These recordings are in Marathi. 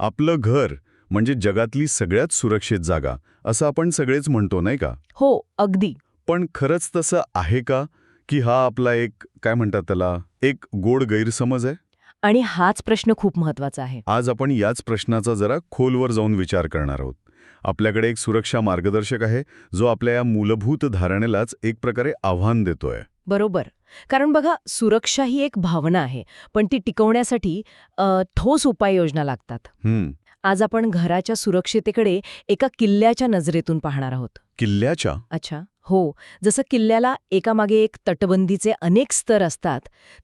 आपलं घर म्हणजे जगातली सगळ्यात सुरक्षित जागा असं आपण सगळेच म्हणतो नाही का? हो अगदी. पण खरंच तसं आहे का की हा आपला एक काय म्हणतात त्याला एक गोड गैरसमज आहे? आणि हाच प्रश्न खूप महत्त्वाचा आहे. आज आपण याच प्रश्नाचा जरा खोलवर जाऊन विचार करणार आहोत. आपल्याकडे एक सुरक्षा मार्गदर्शक आहे जो आपल्या या मूलभूत धारणेलाच एक प्रकारे आव्हान देतोय. बरोबर. कारण बघा सुरक्षा ही एक भावना आहे पण ती टिकवण्यासाठी ठोस उपाययोजना लागतात. आज आपण घराच्या सुरक्षितेकडे एका किल्ल्याच्या नजरेतून पाहणार आहोत. किल्ल्याच्या? अच्छा हो. जसं किल्ल्याला एकामागे एक तटबंदीचे अनेक स्तर असतात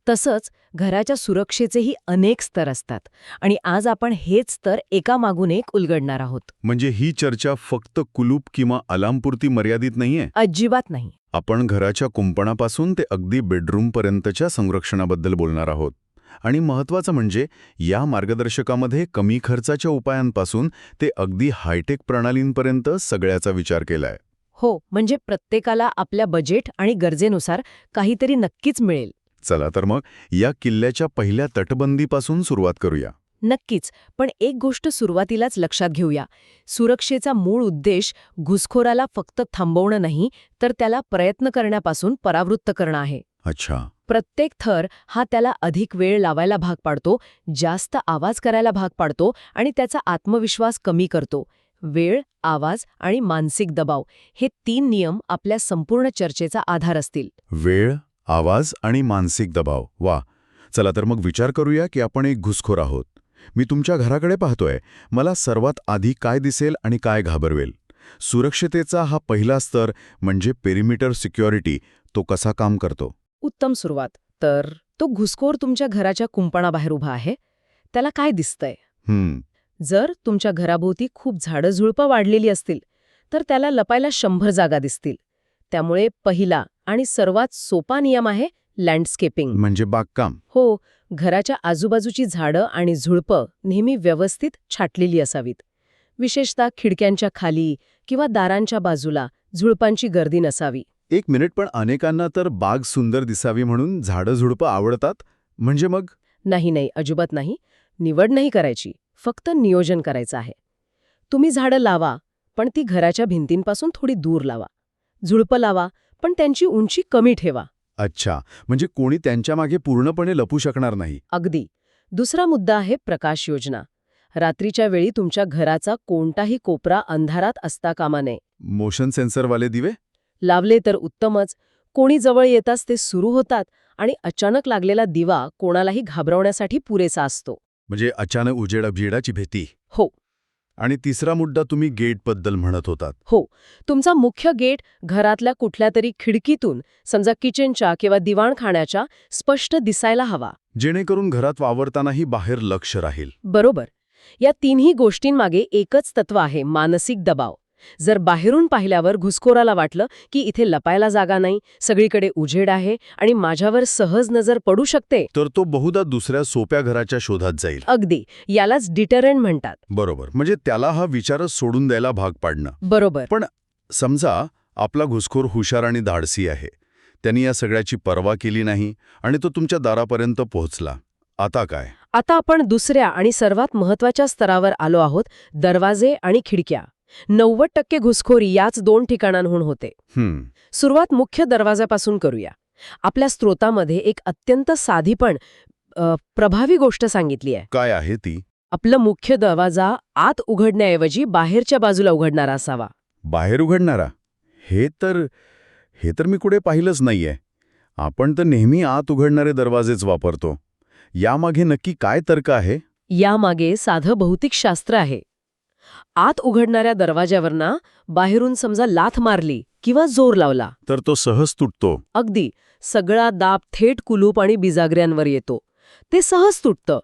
तसंच घराच्या सुरक्षेचेही अनेक स्तर असतात. आणि आज आपण हेच स्तर एकामागून एक उलगडणार आहोत. म्हणजे ही चर्चा फक्त कुलूप किंवा अलार्मपुरती मर्यादित नाहीये? अजिबात नाही. आपण घराच्या कुंपणापासून ते अगदी बेडरूमपर्यंतच्या संरक्षणाबद्दल बोलणार आहोत. आणि महत्वाचं म्हणजे या मार्गदर्शकामध्ये कमी खर्चाच्या उपायांपासून ते अगदी हायटेक प्रणालींपर्यंत सगळ्याचा विचार केलाय. हो म्हणजे प्रत्येकाला आपल्या बजेट आणि गरजेनुसार काहीतरी नक्कीच मिळेल. चला तर मग या किल्ल्याच्या पहिल्या तटबंदीपासून सुरुवात करूया. नक्कीच पण एक गोष्ट सुरुवातीलाच लक्षात घेऊया. सुरक्षेचा मूळ उद्देश घुसखोराला फक्त थांबवणं नाही तर त्याला प्रयत्न करण्यापासून परावृत्त करणं आहे. अच्छा. प्रत्येक थर हा त्याला अधिक वेळ लावायला भाग पाडतो जास्त आवाज करायला भाग पाडतो आणि त्याचा आत्मविश्वास कमी करतो. वेळ आवाज आणि मानसिक दबाव हे तीन नियम आपल्या संपूर्ण चर्चेचा आधार असतील. वेळ आवाज आणि मानसिक दबाव. वा! चला तर मग विचार करूया की आपण एक घुसखोर आहोत. मी तुमच्या घराकडे पाहतोय. मला सर्वात आधी काय दिसेल आणि काय घाबरवेल? सुरक्षतेचा हा पहिला स्तर म्हणजे पेरिमीटर सिक्युरिटी तो कसा काम करतो? उत्तम सुरुवात. तर तो घुसखोर तुमच्या घराच्या कुंपणाबाहेर उभा आहे. त्याला काय दिसतंय? हम्म. जर तुमच्या घराभोवती खूप झाडं-झुळपं वाढलेली असतील तर त्याला लपायला शंभर जागा दिसतील. त्यामुळे पहिला आणि सर्वात सोपा नियम आहे लँडस्केपिंग. म्हणजे बागकाम. हो घराच्या आजूबाजूची झाडं आणि झुळपं नेहमी व्यवस्थित छाटलेली असावीत. विशेषतः खिडक्यांच्या खाली किंवा दारांच्या बाजूला झुळपांची गर्दी नसावी. एक मिनिट पण अनेकांना तर बाग सुंदर दिसावी म्हणून झाडं झुडपं आवडतात? म्हणजे मग? नाही नाही अजिबात नाही. निवड नाही करायची. फक्त नियोजन करायचं आहे. तुम्ही झाडं लावा पण ती घराच्या भिंतींपासून थोडी दूर लावा. झुळपं लावा पण त्यांची उंची कमी ठेवा. अच्छा. म्हणजे कोणी त्यांच्या मागे पूर्णपणे लपू शकणार नाही. अगदी. दुसरा मुद्दा आहे प्रकाश योजना. रात्रीच्या वेळी तुमच्या घराचा कोणताही कोपरा अंधारात असता कामा नये. मोशन सेन्सरवाले दिवे? लावले तर उत्तमच. कोणी जवळ येताच ते सुरू होतात आणि अचानक लागलेला दिवा कोणालाही घाबरवण्यासाठी पुरेसा असतो. म्हणजे अचानक उजेड अभिजेडाची भीती. हो. आणि तिसरा मुद्दा तुम्ही गेटबद्दल म्हणत होतात. हो. तुमचा मुख्य गेट घरातल्या कुठल्या तरी खिडकीतून समजा किचनच्या किंवा दिवाणखाण्याच्या स्पष्ट दिसायला हवा. जेणेकरून घरात वावरतानाही बाहेर लक्ष राहील. बरोबर. या तिन्ही गोष्टींमागे एकच तत्व आहे मानसिक दबाव. जर बाहेरून पाहिल्यावर घुसखोराला वाटलं की इथे लपायला जागा नाही सगळीकडे उजेड आहे आणि माझ्यावर सहज नजर पडू शकते तर तो बहुधा दुसऱ्या सोप्या घराच्या शोधात जाईल. अगदी. यालाच डिटरंट म्हणतात. बरोबर. म्हणजे त्याला हा विचारच सोडून द्यायला भाग पाडणं. बरोबर. समजा आपला घुसखोर हुशार आणि धाडसी आहे. त्यांनी या सगळ्याची पर्वा केली नाही आणि तो तुमच्या दारापर्यंत पोहोचला. आता काय? आता आपण दुसऱ्या आणि सर्वात महत्त्वाच्या स्तरावर आलो आहोत दरवाजे आणि खिडक्या. नव्वद टक्के घुसखोरी याच दोन ठिकाणांहून होते. सुरुवात मुख्य दरवाजापासून करूया. आपल्या स्त्रोतामध्ये एक अत्यंत साधी पण प्रभावी गोष्ट सांगितली आहे. काय आहे ती? आपलं मुख्य दरवाजा आत उघडण्याऐवजी बाहेरच्या बाजूला उघडणारा असावा. बाहेर उघडणारा? हे तर हे तर मी कुठे पाहिलंच नाहीये. आपण तर नेहमी आत उघडणारे दरवाजेच वापरतो. यामागे नक्की काय तर्क आहे? यामागे साधं भौतिकशास्त्र आहे. आत उघडणाऱ्या दरवाज्यावर ना बाहेरून समजा लाथ मारली किंवा जोर लावला. तर तो सहज तुटतो. अगदी सगळा दाब थेट कुलूप आणि बिजागऱ्यांवर येतो. ते सहज तुटतं.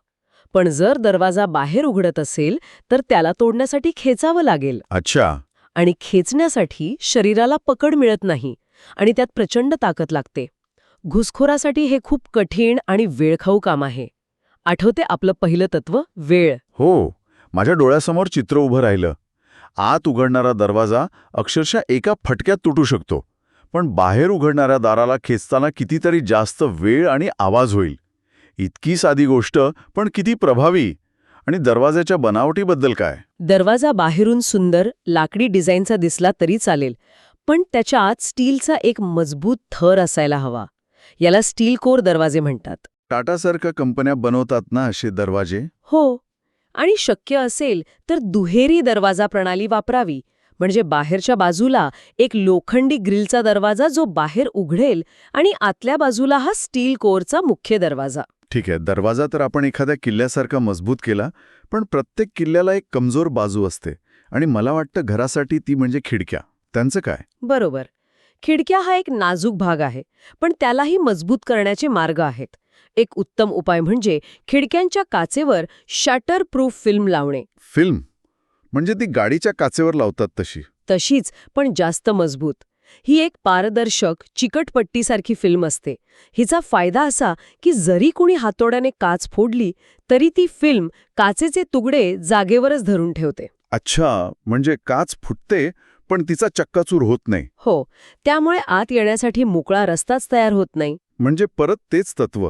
पण जर दरवाजा बाहेर उघडत असेल तर त्याला तोडण्यासाठी खेचावं लागेल. अच्छा. आणि खेचण्यासाठी शरीराला पकड मिळत नाही आणि त्यात प्रचंड ताकद लागते. घुसखोरासाठी हे खूप कठीण आणि वेळखाऊ काम आहे. आठवते आपलं पहिलं तत्व? वेळ. हो. माझ्या डोळ्यासमोर चित्र उभं राहिलं. आत उघडणारा दरवाजा अक्षरशः एका फटक्यात तुटू शकतो पण बाहेर उघडणाऱ्या दाराला खेचताना कितीतरी जास्त वेळ आणि आवाज होईल. इतकी साधी गोष्ट पण किती प्रभावी! आणि दरवाजाच्या बनावटीबद्दल काय? दरवाजा बाहेरून सुंदर लाकडी डिझाईनचा दिसला तरी चालेल पण त्याच्या आत स्टीलचा एक मजबूत थर असायला हवा. याला स्टील कोर दरवाजे म्हणतात. टाटासारख्या कंपन्या बनवतात ना असे दरवाजे? हो. आणि शक्य असेल तर दुहेरी दरवाजा प्रणाली वापरावी. म्हणजे बाहेरच्या बाजूला एक लोखंडी ग्रिलचा दरवाजा जो बाहेर उघडेल आणि आतल्या बाजूला हा स्टील कोरचा मुख्य दरवाजा. ठीक आहे दरवाजा तर आपण एखाद्या किल्ल्यासारखा मजबूत केला पण प्रत्येक किल्ल्याला एक कमजोर बाजू असते आणि मला वाटतं घरासाठी ती म्हणजे खिडक्या. त्यांचं काय? बरोबर. खिडक्या हा एक नाजूक भाग आहे पण त्यालाही मजबूत करण्याचे मार्ग आहेत. एक उत्तम उपाय म्हणजे खिडक्यांच्या काचेवर शटर प्रूफ फिल्म लावणे. फिल्म? म्हणजे ती गाडीच्या काचेवर लावतात तशी. तशीच पण जास्त मजबूत. ही एक पारदर्शक चिकटपट्टीसारखी फिल्म असते. हिचा फायदा असा की जरी कुणी हातोड्याने काच फोडली तरी ती फिल्म काचेचे तुकडे जागेवरच धरून ठेवते. अच्छा म्हणजे काच फुटते पण तिचा चक्काचूर होत नाही. हो त्यामुळे आत येण्यासाठी मोकळा रस्ताच तयार होत नाही. म्हणजे परत तेच तत्व.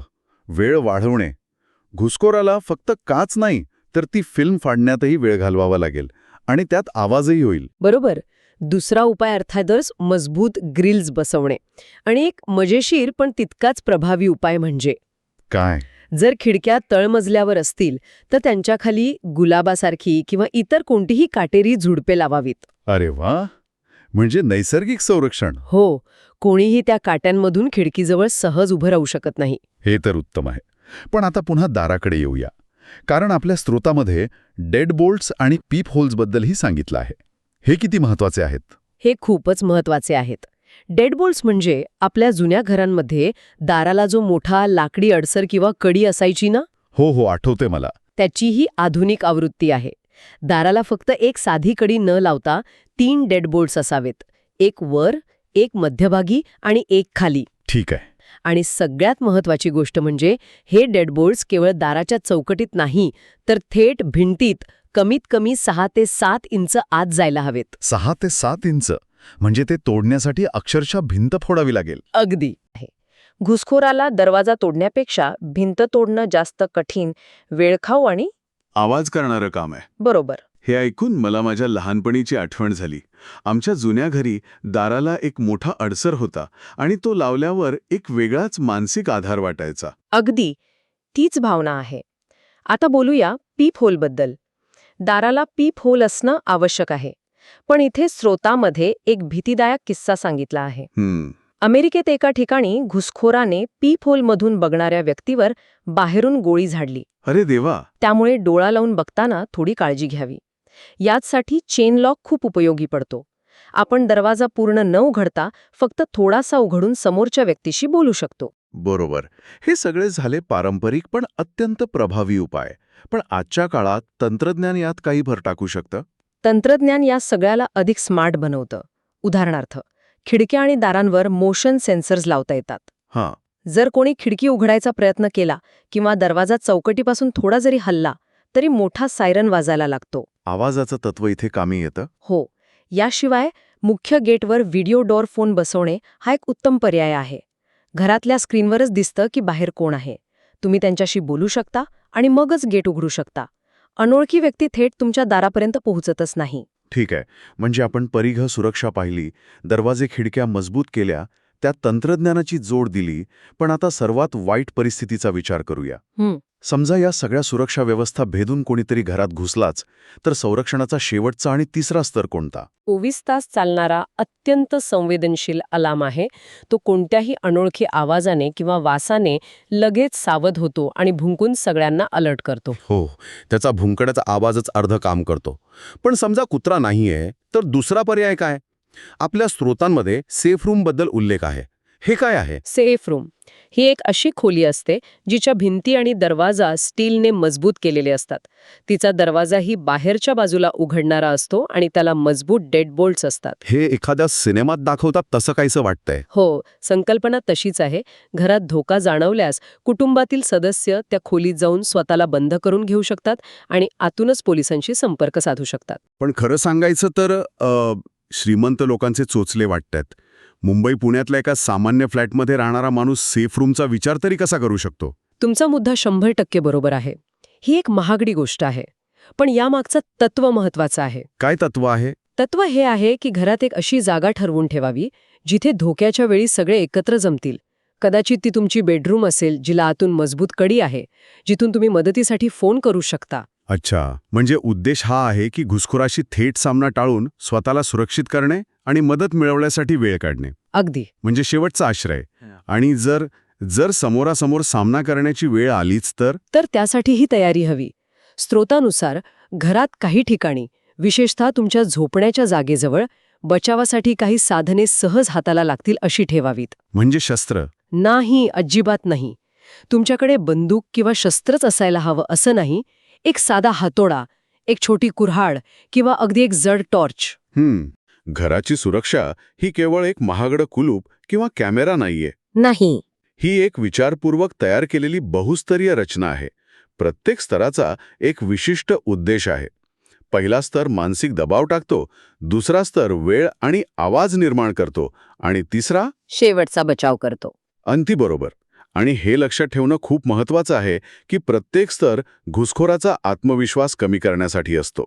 वेळ वाढवणे. घुसखोराला फक्त काच नाही तर ती फिल्म फाडण्यातही वेळ घालवावा लागेल आणि त्यात आवाजही होईल. बरोबर. दुसरा उपाय अर्थातच मजबूत ग्रिल्स बसवणे. आणि एक मजेशीर पण तितकाच प्रभावी उपाय म्हणजे. काय? जर खिडक्या तळमजल्यावर असतील तर त्यांच्याखाली गुलाबासारखी किंवा इतर कोणतीही काटेरी झुडपे लावावीत. अरे वा! म्हणजे नैसर्गिक संरक्षण. हो कोणीही त्या काट्यांमधून खिडकीजवळ सहज उभं राहू शकत नाही. हे तर उत्तम आहे. पण आता पुन्हा दाराकडे येऊया. कारण आपल्या स्रोतामध्ये डेड बोल्ट्स आणि पीप होल्सबद्दलही सांगितलं आहे. हे किती महत्त्वाचे आहेत? हे खूपच महत्त्वाचे आहेत. डेडबोल्ट्स म्हणजे आपल्या जुन्या घरांमध्ये दाराला जो मोठा लाकडी अडसर किंवा कडी असायची ना? हो हो आठवते मला. त्याची ही आधुनिक आवृत्ती आहे. दाराला फक्त एक साधी कडी न लावता तीन डेडबोल्ट्स असावेत. एक वर एक मध्यभागी आणि एक खाली. ठीक आहे. आणि सगळ्यात महत्वाची गोष्ट म्हणजे हे डेडबोल्ट्स केवळ दाराच्या चौकटीत नाही तर थेट भिंतीत कमीत कमी सहा ते सात इंच आत जायला हवेत. सहा ते सात इंच? म्हणजे ते तोडण्यासाठी अक्षरशः भिंत फोडावी लागेल. अगदी. घुसखोराला दरवाजा तोडण्यापेक्षा भिंत तोडणं जास्त कठीण वेळखाऊ आणि आवाज करणारं काम आहे. बरोबर. हे ऐकून मला माझ्या लहानपणीची आठवण झाली. आमच्या जुन्या घरी दाराला एक मोठा अडसर होता आणि तो लावल्यावर एक वेगळाच मानसिक आधार वाटायचा. अगदी. तीच भावना आहे. आता बोलूया पीप होलबद्दल दाराला पीप होल असणं आवश्यक आहे. पण इथे स्रोतामध्ये एक भीतीदायक किस्सा सांगितला आहे. अमेरिकेत एका ठिकाणी घुसखोराने पीप होलमधून बघणाऱ्या व्यक्तीवर बाहेरून गोळी झाडली. अरे देवा! त्यामुळे डोळा लावून बघताना थोडी काळजी घ्यावी. याचसाठी चेन लॉक खूप उपयोगी पडतो. आपण दरवाजा पूर्ण न उघडता फक्त थोडासा उघडून समोरच्या व्यक्तीशी बोलू शकतो. बरोबर. हे सगळे झाले पारंपरिक पण अत्यंत प्रभावी उपाय. पण आजच्या काळात तंत्रज्ञान यात काही भर टाकू शकतं? तंत्रज्ञान या सगळ्याला अधिक स्मार्ट बनवतं. उदाहरणार्थ खिडक्या आणि दारांवर मोशन सेन्सर्स लावता येतात. हां. जर कोणी खिडकी उघडायचा प्रयत्न केला किंवा दरवाजा चौकटीपासून थोडा जरी हल्ला तरी मोठा सायरन वाजायला लागतो. आवाजाचं तत्व इथे कामी येतं? हो. याशिवाय मुख्य गेटवर व्हिडिओ डोअर फोन बसवणे हा एक उत्तम पर्याय आहे. घरातल्या स्क्रीनवरच दिसतं की बाहेर कोण आहे. तुम्ही त्यांच्याशी बोलू शकता आणि मगच गेट उघडू शकता. अनोळखी व्यक्ती थेट तुमच्या दारापर्यंत पोहोचतच नाही. ठीक आहे. म्हणजे आपण परिघ सुरक्षा पाहिली दरवाजे खिडक्या मजबूत केल्या त्यात तंत्रज्ञानाची जोड दिली पण आता सर्वात वाईट परिस्थितीचा विचार करूया. समजा या सगळ्या सुरक्षा व्यवस्था भेदून कोणीतरी घरात घुसलाच तर संरक्षणाचा शेवटचा आणि तिसरा स्तर कोणता? चोवीस तास चालणारा अत्यंत संवेदनशील अलार्म आहे. तो कोणत्याही अनोळखी आवाजाने किंवा वासाने लगेच सावध होतो आणि भुंकून सगळ्यांना अलर्ट करतो. हो त्याचा भुंकण्याचा आवाजच अर्ध काम करतो. पण समजा कुत्रा नाहीये तर दुसरा पर्याय काय? आपल्या स्रोतांमध्ये सेफ रूमबद्दल उल्लेख आहे. हे काय आहे? सेफ रूम ही एक अशी खोली असते जिच्या भिंती आणि दरवाजा स्टीलने मजबूत केलेले असतात. तिचा दरवाजाही बाहेरच्या बाजूला उघडणारा असतो आणि त्याला मजबूत डेड बोल्ट्स असतात. हे एखाद्या सिनेमात दाखवतात तसं काहीसं वाटतंय. हो संकल्पना तशीच आहे. घरात धोका जाणवल्यास कुटुंबातील सदस्य त्या खोलीत जाऊन स्वतःला बंद करून घेऊ शकतात आणि आतूनच पोलिसांशी संपर्क साधू शकतात. पण खरं सांगायचं तर अ, श्रीमंत लोकांचे चोचले वाटतात. मुंबई पुण्यातल्या एका सामान्य फ्लॅटमध्ये राहणारा माणूस सेफ रूमचा विचार तरी कसा करू शकतो? तुमचा मुद्दा शंभर टक्के बरोबर आहे. ही एक महागडी गोष्ट आहे. पण यामागचं तत्व महत्वाचं आहे. काय तत्व आहे? तत्व हे आहे की घरात एक अशी जागा ठरवून ठेवावी जिथे धोक्याच्या वेळी सगळे एकत्र जमतील. कदाचित ती तुमची बेडरूम असेल जिला आतून मजबूत कडी आहे जिथून तुम्ही मदतीसाठी फोन करू शकता. अच्छा म्हणजे उद्देश हा आहे की घुसखोराशी थेट सामना टाळून स्वतःला सुरक्षित करणे आणि मदत मिळवण्यासाठी वेळ काढणे. अगदी. म्हणजे शेवटचा आश्रय. आणि जर जर समोरासमोर सामना करण्याची वेळ आलीच तर? तर त्यासाठीही तयारी हवी. स्रोतानुसार घरात काही ठिकाणी विशेषतः तुमच्या झोपण्याच्या जागेजवळ बचावासाठी काही साधने सहज हाताला लागतील अशी ठेवावीत. म्हणजे शस्त्र? नाही अजिबात नाही. तुमच्याकडे बंदूक किंवा शस्त्रच असायला हवं असं नाही एक साधा हातोडा एक छोटी कुऱ्हाड किंवा अगदी एक जड टॉर्च. हम्म घराची सुरक्षा ही केवळ एक महागडं कुलूप किंवा कॅमेरा नाहीये. नाही. ही एक विचारपूर्वक तयार केलेली बहुस्तरीय रचना आहे. प्रत्येक स्तराचा एक विशिष्ट उद्देश आहे. पहिला स्तर मानसिक दबाव टाकतो दुसरा स्तर वेळ आणि आवाज निर्माण करतो आणि तिसरा शेवटचा बचाव करतो. अंती बरोबर. आणि हे लक्षात ठेवणं खूप महत्वाचं आहे की प्रत्येक स्तर घुसखोराचा आत्मविश्वास कमी करण्यासाठी असतो.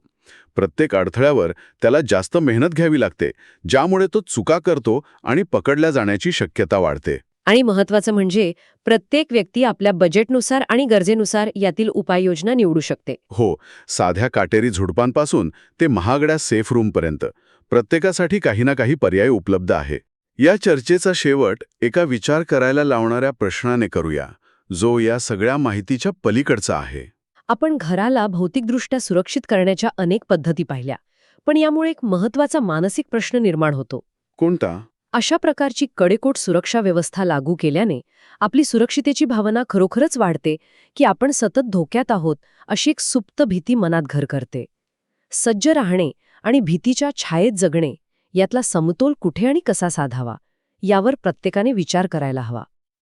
प्रत्येक अडथळ्यावर त्याला जास्त मेहनत घ्यावी लागते ज्यामुळे तो चुका करतो आणि पकडल्या जाण्याची शक्यता वाढते. आणि महत्वाचं म्हणजे प्रत्येक व्यक्ती आपल्या बजेटनुसार आणि गरजेनुसार यातील उपाययोजना निवडू शकते. हो साध्या काटेरी झुडपांपासून ते महागड्या सेफ रूमपर्यंत. प्रत्येकासाठी काही ना काही पर्याय उपलब्ध आहे. या चर्चेचा शेवट एका विचार करायला लावणाऱ्या प्रश्नाने करूया जो या सगळ्या माहितीच्या पलीकडचा आहे. आपण घराला भौतिकदृष्ट्या सुरक्षित करण्याच्या अनेक पद्धती पाहिल्या पण यामुळे एक महत्त्वाचा मानसिक प्रश्न निर्माण होतो. कोणता? अशा प्रकारची कडेकोट सुरक्षा व्यवस्था लागू केल्याने आपली सुरक्षितेची भावना खरोखरच वाढते की आपण सतत धोक्यात आहोत अशी एक सुप्त भीती मनात घर करते सज्ज राहणे आणि भीतीच्या छायेत जगणे यातला समतोल कुठे आणि कसा साधावा यावर प्रत्येकाने विचार करायला हवा.